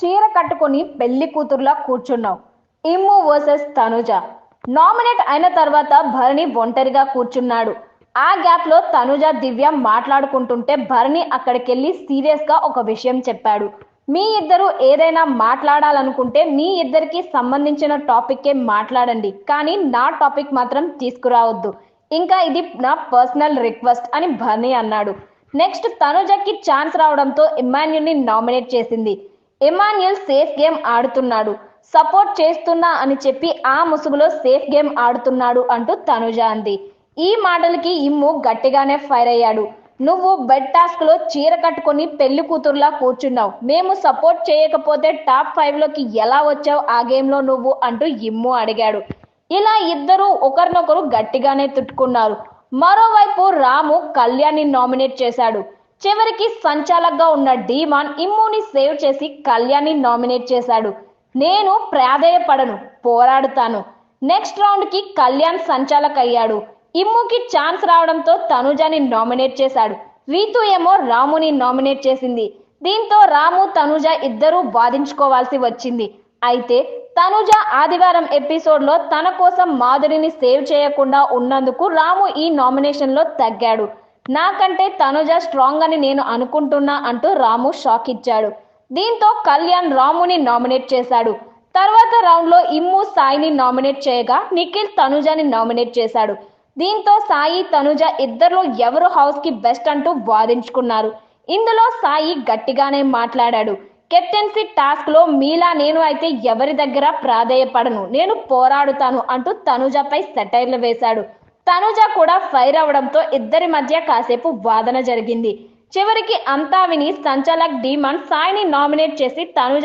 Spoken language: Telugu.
చీర కట్టుకొని పెళ్ళి కూతురులా కూర్చున్నావు. ఇమ్ము వర్సెస్ తనుజ. నామినేట్ అయిన తర్వాత భరణి ఒంటరిగా కూర్చున్నాడు. ఆ గ్యాప్లో తనుజ దివ్య మాట్లాడుకుంటుంటే భరణి అక్కడికెళ్ళి సీరియస్గా ఒక విషయం చెప్పాడు. మీ ఇద్దరు ఏదైనా మాట్లాడాలనుకుంటే మీ ఇద్దరికి సంబంధించిన టాపిక్కే మాట్లాడండి. కానీ నా టాపిక్ మాత్రం తీసుకురావద్దు. ఇంకా ఇది నా పర్సనల్ రిక్వెస్ట్ అని భరణి అన్నాడు. నెక్స్ట్ తనుజకి ఛాన్స్ రావడంతో ఇమాన్యుల్ నామినేట్ చేసింది. ఎమాన్యుల్ సేఫ్ గేమ్ ఆడుతున్నాడు. సపోర్ట్ చేస్తున్నా అని చెప్పి ఆ ముసుగులో సేఫ్ గేమ్ ఆడుతున్నాడు అంటూ తనుజ అంది. ఈ మాటలకి ఇమ్ము గట్టిగానే ఫైర్ అయ్యాడు. నువ్వు బెడ్ టాస్క్లో చీర కట్టుకొని పెళ్ళి కూతురులా కూర్చున్నావు. మేము సపోర్ట్ చేయకపోతే టాప్ ఫైవ్లోకి ఎలా వచ్చావు ఆ గేమ్లో నువ్వు అంటూ ఇమ్ము అడిగాడు. ఇలా ఇద్దరు ఒకరినొకరు గట్టిగానే తిట్టుకున్నారు. మరోవైపు రాము కళ్యాణ్ని నామినేట్ చేశాడు. చివరికి సంచాలకుగా ఉన్న డీమాన్ ఇమ్ముని సేవ్ చేసి కళ్యాణ్ని నామినేట్ చేశాడు. నేను ప్రాధేయపడను పోరాడుతాను. నెక్స్ట్ రౌండ్కి కళ్యాణ్ సంచాలక్ అయ్యాడు ఇమ్ముకి ఛాన్స్ రావడంతో తనుజని నామినేట్ చేశాడు. రీతు ఏమో రాముని నామినేట్ చేసింది. దీంతో రాము తనుజ ఇద్దరూ బాధించుకోవాల్సి వచ్చింది. అయితే తనుజ ఆదివారం ఎపిసోడ్లో తన కోసం మాధురిని సేవ్ చేయకుండా ఉన్నందుకు రాము ఈ నామినేషన్లో తగ్గాడు. నాకంటే తనుజ స్ట్రాంగ్ అని నేను అనుకుంటున్నా అంటూ రాము షాక్ ఇచ్చాడు. దీంతో కళ్యాణ్ రాముని నామినేట్ చేశాడు. తర్వాత రౌండ్లో ఇమ్ము సాయిని నామినేట్ చేయగా నిఖిల్ తనుజని నామినేట్ చేశాడు. దీంతో సాయి తనుజ ఇద్దరిలో ఎవరు హౌస్కి బెస్ట్ అంటూ వాదించుకున్నారు. ఇందులో సాయి గట్టిగానే మాట్లాడాడు. కెప్టెన్సీ టాస్క్లో మీలా నేను అయితే ఎవరి దగ్గర ప్రాధేయపడను నేను పోరాడుతాను అంటూ తనుజపై సెటైర్లు వేశాడు. తనుజ కూడా ఫైర్ అవడంతో ఇద్దరి మధ్య కాసేపు వాదన జరిగింది. చివరికి అంతా విని సంచాలక్ డిమాండ్ సాయిని నామినేట్ చేసి తనుజ